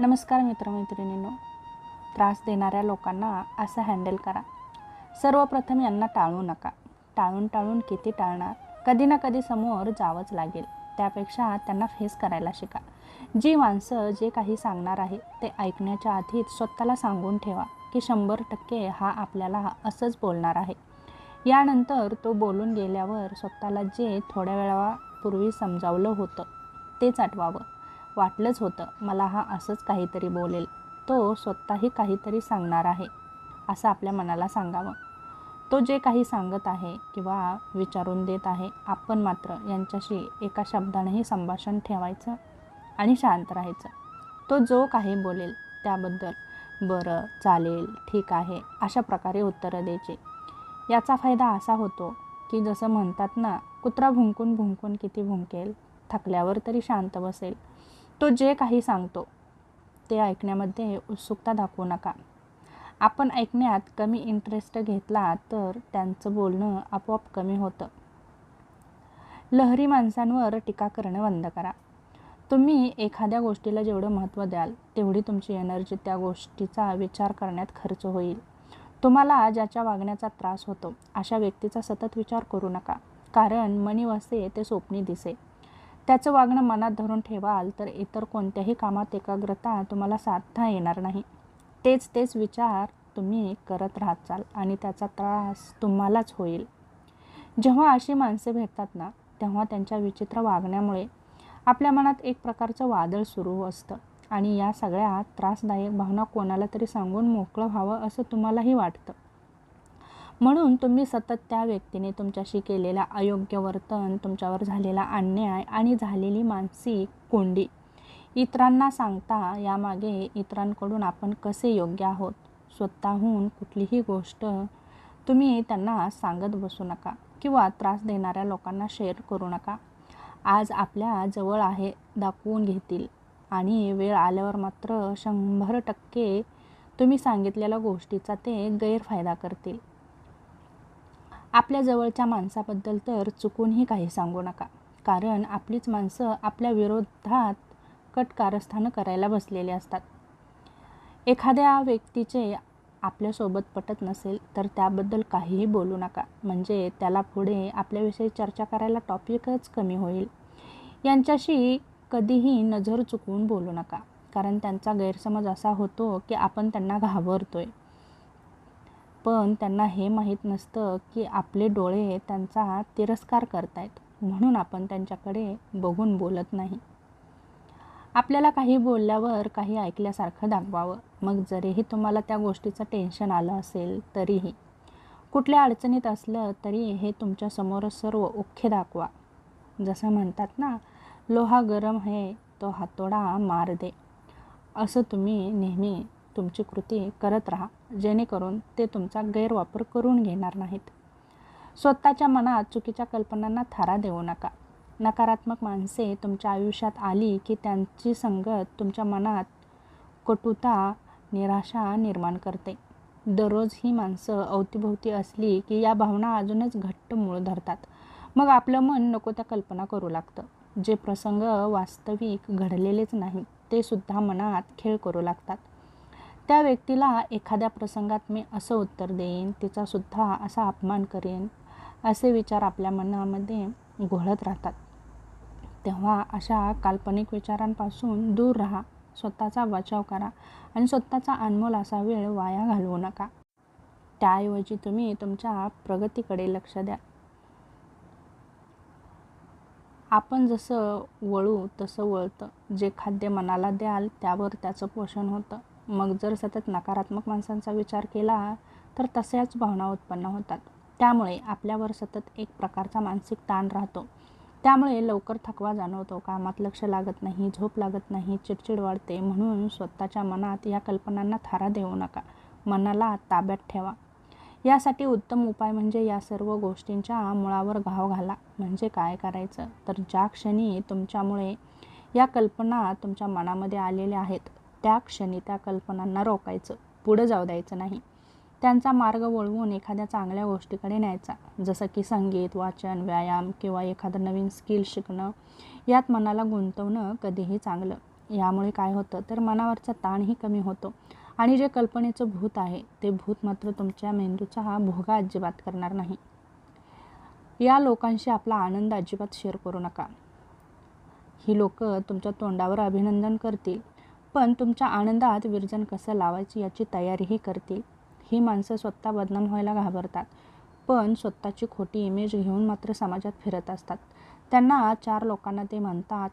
नमस्कार मित्रमैत्रिणींनो. त्रास देणाऱ्या लोकांना असं हँडल करा. सर्वप्रथम यांना टाळू नका. टाळून टाळून किती टाळणार? कधी ना कधी समोर जावंच लागेल. त्यापेक्षा त्यांना फेस करायला शिका. जी माणसं जे काही सांगणार आहे ते ऐकण्याच्या आधीच स्वतःला सांगून ठेवा की शंभर टक्के हा आपल्याला असंच बोलणार आहे. यानंतर तो बोलून गेल्यावर स्वतःला जे थोड्या वेळापूर्वी समजावलं होतं तेच आठवावं. वाटलंच होतं. मला हा असंच काहीतरी बोलेल. तो स्वतःही काहीतरी सांगणार आहे असं आपल्या मनाला सांगावं. तो जे काही सांगत आहे किंवा विचारून देत आहे आपण मात्र यांच्याशी एका शब्दानेही संभाषण ठेवायचं आणि शांत राहायचं. तो जो काही बोलेल त्याबद्दल बरं चालेल ठीक आहे अशा प्रकारे उत्तरं द्यायची. याचा फायदा असा होतो की जसं म्हणतात ना कुत्रा भुंकून भुंकून किती भुंकेल थकल्यावर तरी शांत बसेल. तो जे काही सांगतो ते ऐकण्यामध्ये उत्सुकता दाखवू नका. आपण ऐकण्यात कमी इंटरेस्ट घेतला तर त्यांचं बोलणं आपोआप कमी होतं. लहरी माणसांवर टीका करणं बंद करा. तुम्ही एखाद्या गोष्टीला जेवढं महत्त्व द्याल तेवढी तुमची एनर्जी त्या गोष्टीचा विचार करण्यात खर्च होईल. तुम्हाला ज्याच्या वागण्याचा त्रास होतो अशा व्यक्तीचा सतत विचार करू नका. कारण मनी वसे ते स्वप्नी दिसे. त्याचं वागणं मनात धरून ठेवाल तर इतर कोणत्याही कामात एकाग्रता तुम्हाला साधता येणार नाही. तेच तेच विचार तुम्ही करत राहचाल आणि त्याचा त्रास तुम्हालाच होईल. जेव्हा अशी माणसे भेटतात ना तेव्हा त्यांच्या विचित्र वागण्यामुळे आपल्या मनात एक प्रकारचं वादळ सुरू असतं आणि या सगळ्या त्रासदायक भावना कोणाला तरी सांगून मोकळं व्हावं असं तुम्हालाही वाटतं. म्हणून तुम्ही सतत त्या व्यक्तीने तुमच्याशी केलेला अयोग्य वर्तन तुमच्यावर झालेला अन्याय आणि झालेली मानसिक कोंडी. इतरांना सांगता यामागे इतरांकडून आपण कसे योग्य आहोत? स्वतःहून कुठलीही गोष्ट तुम्ही त्यांना सांगत बसू नका किंवा त्रास देणाऱ्या लोकांना शेअर करू नका. आज आपल्या जवळ आहे दाखवून घेतील. आणि वेळ आल्यावर मात्र शंभर टक्के तुम्ही सांगितलेल्या गोष्टीचा ते गैरफायदा करतील. आपल्या जवळच्या माणसाबद्दल तर चुकूनही काही सांगू नका. कारण आपलीच माणसं आपल्या विरोधात कट कारस्थानं करायला बसलेले असतात. एखाद्या व्यक्तीचे आपल्यासोबत पटत नसेल तर त्याबद्दल काहीही बोलू नका. म्हणजे त्याला पुढे आपल्याविषयी चर्चा करायला टॉपिकच कमी होईल. यांच्याशी कधीही नजर चुकवून बोलू नका. कारण त्यांचा गैरसमज असा होतो की आपण त्यांना घाबरतोय. पण त्यांना हे माहीत नसतं की आपले डोळे त्यांचा तिरस्कार करतायत म्हणून आपण त्यांच्याकडे बघून बोलत नाही. आपल्याला काही बोलल्यावर काही ऐकल्यासारखं दाखवावं. मग जरीही तुम्हाला त्या गोष्टीचं टेन्शन आलं असेल तरीही. कुठल्या अडचणीत असलं तरी हे तुमच्यासमोर सर्व ओखे दाखवा. जसं म्हणतात ना लोहा गरम है तो हातोडा मार दे. असं तुम्ही नेहमी तुमची कृती करत राहा जेणेकरून ते तुमचा गैरवापर करून घेणार नाहीत. स्वतःच्या मनात चुकीच्या कल्पनांना थारा देऊ नका. नकारात्मक माणसे तुमच्या आयुष्यात आली की त्यांची संगत तुमच्या मनात कटुता निराशा निर्माण करते. दररोज ही माणसं अवतीभोवती असली की या भावना अजूनच घट्ट मूळ धरतात. मग आपलं मन नको त्या कल्पना करू लागतं. जे प्रसंग वास्तविक घडलेलेच नाही ते सुद्धा मनात खेळ करू लागतात. त्या व्यक्तीला एखाद्या प्रसंगात मी असं उत्तर देईन तिचासुद्धा असा अपमान करेन असे विचार आपल्या मनामध्ये घोळत राहतात. तेव्हा अशा काल्पनिक विचारांपासून दूर राहा स्वतःचा बचाव करा आणि स्वतःचा अनमोल असा वेळ वाया घालवू नका. त्याऐवजी तुम्ही तुमच्या प्रगतीकडे लक्ष द्या. आपण जसं वळू तसं वळतं. जे खाद्य मनाला द्याल त्यावर त्याचं पोषण होतं. मग जर सतत नकारात्मक माणसांचा विचार केला तर तशाच भावना उत्पन्न होतात. त्यामुळे आपल्यावर सतत एक प्रकारचा मानसिक ताण राहतो. त्यामुळे लवकर थकवा जाणवतो कामात लक्ष लागत नाही झोप लागत नाही चिडचिड वाढते. म्हणून स्वतःच्या मनात या कल्पनांना थारा देऊ नका. मनाला ताब्यात ठेवा. यासाठी उत्तम उपाय म्हणजे या सर्व गोष्टींच्या मुळावर घाव घाला. म्हणजे काय करायचं? तर ज्या क्षणी तुमच्यामुळे या कल्पना तुमच्या मनामध्ये आलेल्या आहेत त्या क्षणी त्या कल्पनांना रोखायचं पुढं जाऊ द्यायचं नाही. त्यांचा मार्ग वळवून एखाद्या चांगल्या गोष्टीकडे न्यायचा जसं की संगीत वाचन व्यायाम किंवा एखादं नवीन स्किल शिकणं. यात मनाला गुंतवणं कधीही चांगलं. यामुळे काय होतं तर मनावरचा ताणही कमी होतो. आणि जे कल्पनेचं भूत आहे ते भूत मात्र तुमच्या मेंदूचा हा भोगा अजिबात करणार नाही. या लोकांशी आपला आनंद अजिबात शेअर करू नका. ही लोक तुमच्या तोंडावर अभिनंदन करतील पण तुमच्या आनंदात विरजन कसं लावायची याची तयारीही करतील. ही माणसं स्वतः बदनाम व्हायला घाबरतात. पण स्वतःची खोटी इमेज घेऊन मात्र समाजात फिरत असतात. त्यांना चार लोकांना ते म्हणतात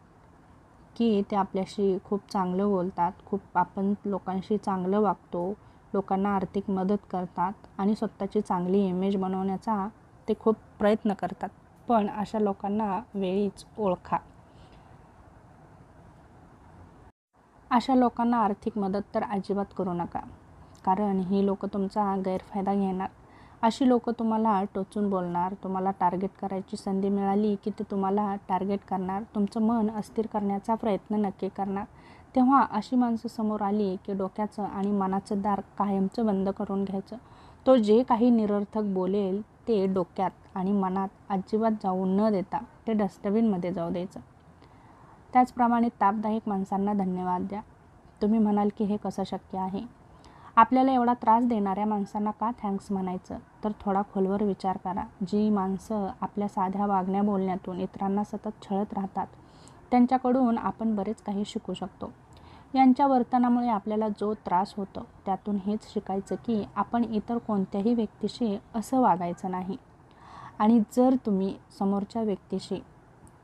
की ते आपल्याशी खूप चांगलं बोलतात. खूप आपण लोकांशी चांगलं वागतो. लोकांना आर्थिक मदत करतात आणि स्वतःची चांगली इमेज बनवण्याचा ते खूप प्रयत्न करतात. पण अशा लोकांना वेळीच ओळखा. अशा लोकांना आर्थिक मदत तर अजिबात करू नका. कारण ही लोक तुमचा गैरफायदा घेणार. अशी लोक तुम्हाला टोचून बोलणार तुम्हाला टार्गेट करायची संधी मिळाली की ते तुम्हाला टार्गेट करणार तुमचं मन अस्थिर करण्याचा प्रयत्न नक्की करणार. तेव्हा अशी माणसं समोर आली की डोक्याचं आणि मनाचं दार कायमचं बंद करून घ्यायचं. तो जे काही निरर्थक बोलेल ते डोक्यात आणि मनात अजिबात जाऊ न देता ते डस्टबिनमध्ये जाऊ द्यायचं. त्याचप्रमाणे तापदायक माणसांना धन्यवाद द्या. तुम्ही म्हणाल की हे कसं शक्य आहे? आपल्याला एवढा त्रास देणाऱ्या माणसांना का थँक्स म्हणायचं? तर थोडा खोलवर विचार करा. जी माणसं आपल्या साध्या वागण्या बोलण्यातून इतरांना सतत छळत राहतात त्यांच्याकडून आपण बरेच काही शिकू शकतो. यांच्या वर्तनामुळे आपल्याला जो त्रास होतो त्यातून हेच शिकायचं की आपण इतर कोणत्याही व्यक्तीशी असं वागायचं नाही. आणि जर तुम्ही समोरच्या व्यक्तीशी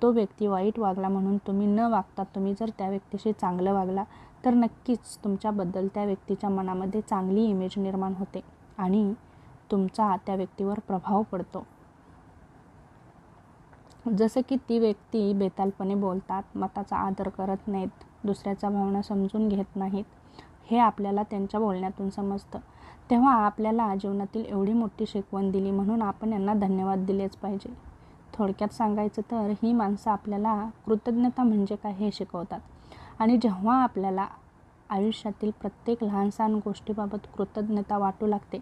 तो व्यक्ती वाईट वागला म्हणून तुम्ही न वागता तुम्ही जर त्या व्यक्तीशी चांगलं वागला तर नक्कीच तुमच्याबद्दल त्या व्यक्तीच्या मनामध्ये चांगली इमेज निर्माण होते आणि तुमचा त्या व्यक्तीवर प्रभाव पडतो. जसं की ती व्यक्ती बेतालपणे बोलतात मताचा आदर करत नाहीत दुसऱ्याच्या भावना समजून घेत नाहीत हे आपल्याला त्यांच्या बोलण्यातून समजतं. तेव्हा आपल्याला जीवनातील एवढी मोठी शिकवण दिली म्हणून आपण यांना धन्यवाद दिलेच पाहिजे. थोडक्यात सांगायचं तर ही माणसं आपल्याला कृतज्ञता म्हणजे काय हे शिकवतात. आणि जेव्हा आपल्याला आयुष्यातील प्रत्येक लहान सहान गोष्टीबाबत कृतज्ञता वाटू लागते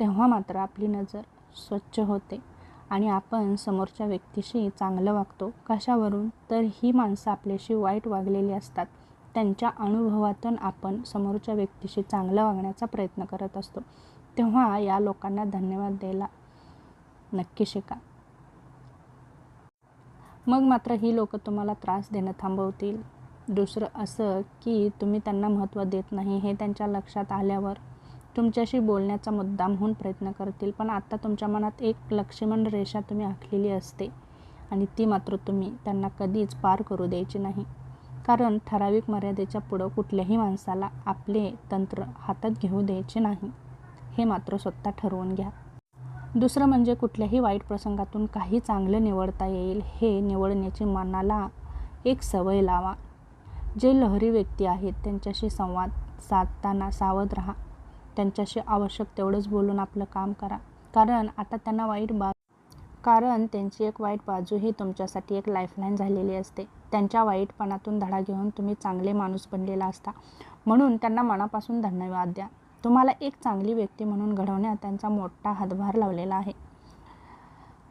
तेव्हा मात्र आपली नजर स्वच्छ होते आणि आपण समोरच्या व्यक्तीशी चांगलं वागतो. कशावरून? तर ही माणसं आपल्याशी वाईट वागलेली असतात. त्यांच्या अनुभवातून आपण समोरच्या व्यक्तीशी चांगलं वागण्याचा प्रयत्न करत असतो. तेव्हा या लोकांना धन्यवाद द्यायला नक्की शिका. मग मात्र ही लोक तुम्हाला त्रास देणं थांबवतील. दुसरं असं की तुम्ही त्यांना महत्त्व देत नाही हे त्यांच्या लक्षात आल्यावर तुमच्याशी बोलण्याचा मुद्दाम होऊन प्रयत्न करतील. पण आत्ता तुमच्या मनात एक लक्ष्मण रेषा तुम्ही आखलेली असते आणि ती मात्र तुम्ही त्यांना कधीच पार करू द्यायची नाही. कारण ठराविक मर्यादेच्या पुढं कुठल्याही माणसाला आपले तंत्र हातात घेऊ द्यायचे नाही. हे मात्र स्वतः ठरवून घ्या. दुसरं म्हणजे कुठल्याही वाईट प्रसंगातून काही चांगलं निवडता येईल हे निवडण्याची मनाला एक सवय लावा. जे लहरी व्यक्ती आहेत त्यांच्याशी संवाद साधताना सावध राहा. त्यांच्याशी आवश्यक तेवढंच बोलून आपलं काम करा. कारण आता त्यांना वाईट बा कारण त्यांची एक वाईट बाजू ही तुमच्यासाठी एक लाईफलाईन झालेली असते. त्यांच्या वाईटपणातून धडा घेऊन तुम्ही चांगले माणूस बनलेला असता. म्हणून त्यांना मनापासून धन्यवाद द्या. तुम्हाला एक चांगली व्यक्ती म्हणून घडवण्यात त्यांचा मोठा हातभार लावलेला आहे.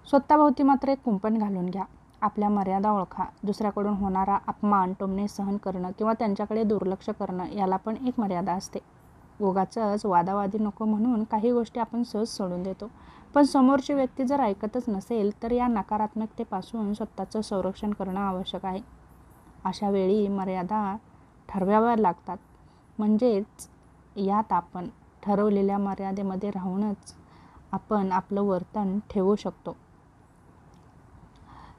स्वतःभोवती मात्र एक कुंपण घालून घ्या. आपल्या मर्यादा ओळखा. दुसऱ्याकडून होणारा अपमान टोमणे सहन करणं किंवा त्यांच्याकडे दुर्लक्ष करणं याला पण एक मर्यादा असते. उगाचंच वादावादी नको म्हणून काही गोष्टी आपण सहज सोडून देतो. पण समोरची व्यक्ती जर ऐकतच नसेल तर या नकारात्मकतेपासून स्वतःचं संरक्षण करणं आवश्यक आहे. अशा वेळी मर्यादा ठरवाव्या लागतात. म्हणजेच यात आपण ठरवलेल्या मर्यादेमध्ये राहूनच आपण आपलं वर्तन ठेवू शकतो.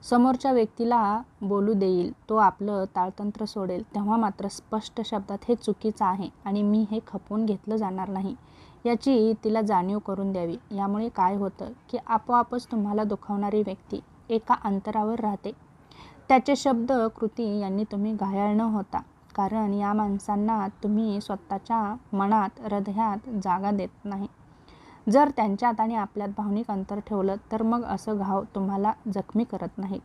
समोरच्या व्यक्तीला बोलू देईल तो आपलं ताळतंत्र सोडेल तेव्हा मात्र स्पष्ट शब्दात हे चुकीचं आहे आणि मी हे खपवून घेतलं जाणार नाही. याची तिला जाणीव करून द्यावी. यामुळे काय होतं की आपोआपच तुम्हाला दुखावणारी व्यक्ती एका अंतरावर राहते. त्याचे शब्द कृती यांनी तुम्ही घायाळ न होता कारण या माणसांना तुम्ही स्वतःच्या मनात हृदयात जागा देत नाही. जर त्यांच्यात आणि आपल्यात भावनिक अंतर ठेवलं तर मग असं घाव तुम्हाला जखमी करत नाहीत.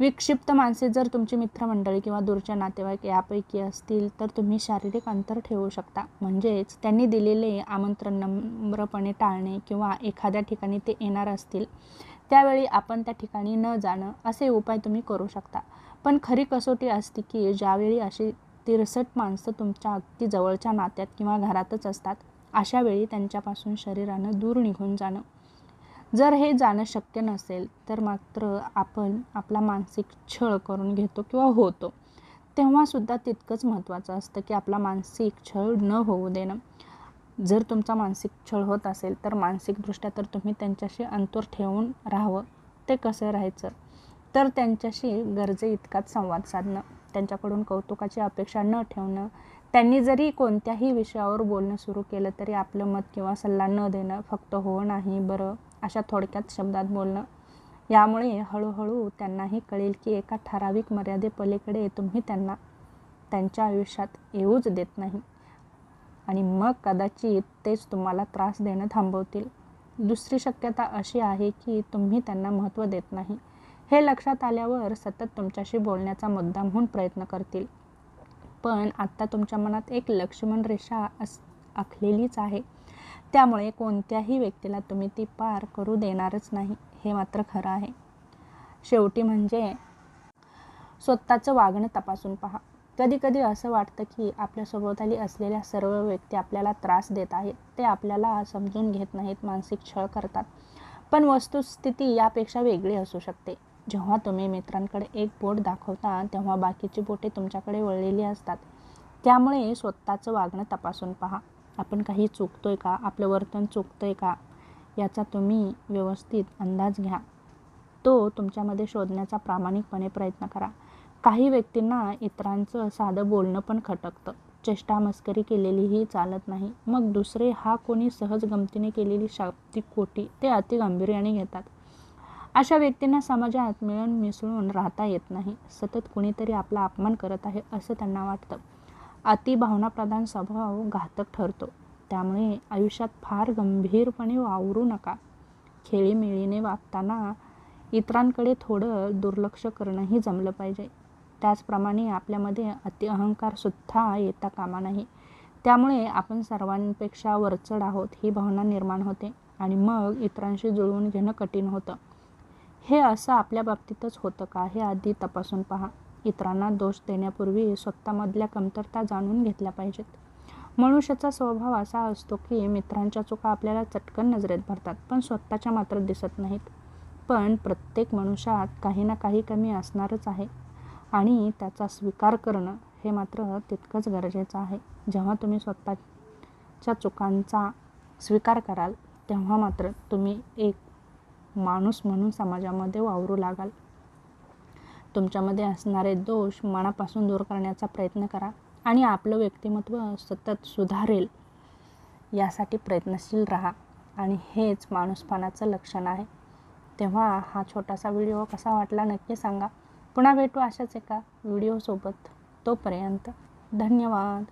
विक्षिप्त माणसे जर तुमची मित्रमंडळी किंवा दूरचे नातेवाईक यापैकी असतील तर तुम्ही शारीरिक अंतर ठेवू शकता. म्हणजेच त्यांनी दिलेले आमंत्रण नम्रपणे टाळणे किंवा एखाद्या ठिकाणी ते येणार असतील त्यावेळी आपण त्या ठिकाणी न जाणं असे उपाय तुम्ही करू शकता. पण खरी कसोटी असते की ज्यावेळी अशी तिरसट माणसं तुमच्या अगदी जवळच्या नात्यात किंवा घरातच असतात अशा वेळी त्यांच्यापासून शरीरानं दूर निघून जाणं. जर हे जाणं शक्य नसेल तर मात्र आपण आपला मानसिक छळ करून घेतो किंवा होतो. तेव्हासुद्धा तितकंच महत्त्वाचं असतं की आपला मानसिक छळ न होऊ देणं. जर तुमचा मानसिक छळ होत असेल तर मानसिकदृष्ट्या तर तुम्ही त्यांच्याशी अंतर ठेवून राहावं. ते कसं राहायचं? तर त्यांच्याशी गरजे इतकाच संवाद साधणं त्यांच्याकडून कौतुकाची अपेक्षा न ठेवणं त्यांनी जरी कोणत्याही विषयावर बोलणं सुरू केलं तरी आपलं मत किंवा सल्ला न देणं फक्त हो नाही बरं अशा थोडक्यात शब्दात बोलणं. यामुळे हळूहळू त्यांनाही कळेल की एका ठराविक मर्यादेपलीकडे तुम्ही त्यांना त्यांच्या आयुष्यात येऊच देत नाही. आणि मग कदाचित तेच तुम्हाला त्रास देणं थांबवतील. दुसरी शक्यता अशी आहे की तुम्ही त्यांना महत्त्व देत नाही. हे लक्षात आल्यावर सतत तुमच्याशी बोलण्याचा मुद्दा म्हणून प्रयत्न करतील. पण आत्ता तुमच्या मनात एक लक्ष्मण रेषा अस आखलेलीच आहे. त्यामुळे कोणत्याही व्यक्तीला तुम्ही ती पार करू देणारच नाही हे मात्र खरं आहे. शेवटी म्हणजे स्वतःचं वागणं तपासून पहा. कधी कधी असं वाटतं की आपल्या सभोवताली असलेल्या सर्व व्यक्ती आपल्याला त्रास देत आहेत. ते आपल्याला समजून घेत नाहीत मानसिक छळ करतात. पण वस्तुस्थिती यापेक्षा वेगळी असू शकते. जेव्हा तुम्ही मित्रांकडे एक बोट दाखवता तेव्हा बाकीची बोटे तुमच्याकडे वळलेली असतात. त्यामुळे स्वतःचं वागणं तपासून पहा. आपण काही चुकतो आहे का? आपलं वर्तन चुकतंय का? याचा तुम्ही व्यवस्थित अंदाज घ्या. तो तुमच्यामध्ये शोधण्याचा प्रामाणिकपणे प्रयत्न करा. काही व्यक्तींना इतरांचं साधं बोलणं पण खटकतं. चेष्टा मस्करी केलेलीही चालत नाही. मग दुसरे हा कोणी सहज गमतीने केलेली शाब्दिक कोटी ते अतिगंभीर्याने घेतात. अशा व्यक्तींना समाजात मिळून मिसळून राहता येत नाही. सतत कुणीतरी आपला अपमान करत आहे असं त्यांना वाटतं. अति भावनाप्रधान स्वभाव घातक ठरतो. त्यामुळे आयुष्यात फार गंभीरपणे वावरू नका. खेळीमेळीने वागताना इतरांकडे थोडं दुर्लक्ष करणंही जमलं पाहिजे. त्याचप्रमाणे आपल्यामध्ये अति अहंकारसुद्धा येता कामा नाही. त्यामुळे आपण सर्वांपेक्षा वरचढ आहोत ही भावना निर्माण होते आणि मग इतरांशी जुळवून घेणं कठीण होतं. हे असं आपल्या बाबतीतच होतं का? हे आधी तपासून पहा. इतरांना दोष देण्यापूर्वी स्वतःमधल्या कमतरता जाणून घेतल्या पाहिजेत. मनुष्याचा स्वभाव असा असतो की मित्रांच्या चुका आपल्याला चटकन नजरेत भरतात पण स्वतःच्या मात्र दिसत नाहीत. पण प्रत्येक मनुष्यात काही ना काही कमी असणारच आहे आणि त्याचा स्वीकार करणं हे मात्र तितकंच गरजेचं आहे. जेव्हा तुम्ही स्वतःच्या चुकांचा स्वीकार कराल तेव्हा मात्र तुम्ही एक माणूस म्हणून समाजामध्ये वावरू लागाल. तुमच्यामध्ये असणारे दोष मनापासून दूर करण्याचा प्रयत्न करा आणि आपलं व्यक्तिमत्व सतत सुधारेल. यासाठी प्रयत्नशील राहा आणि हेच माणूसपणाचं लक्षण आहे. तेव्हा हा छोटासा व्हिडिओ कसा वाटला नक्की सांगा. पुन्हा भेटू अशाच एका व्हिडिओसोबत. तोपर्यंत धन्यवाद.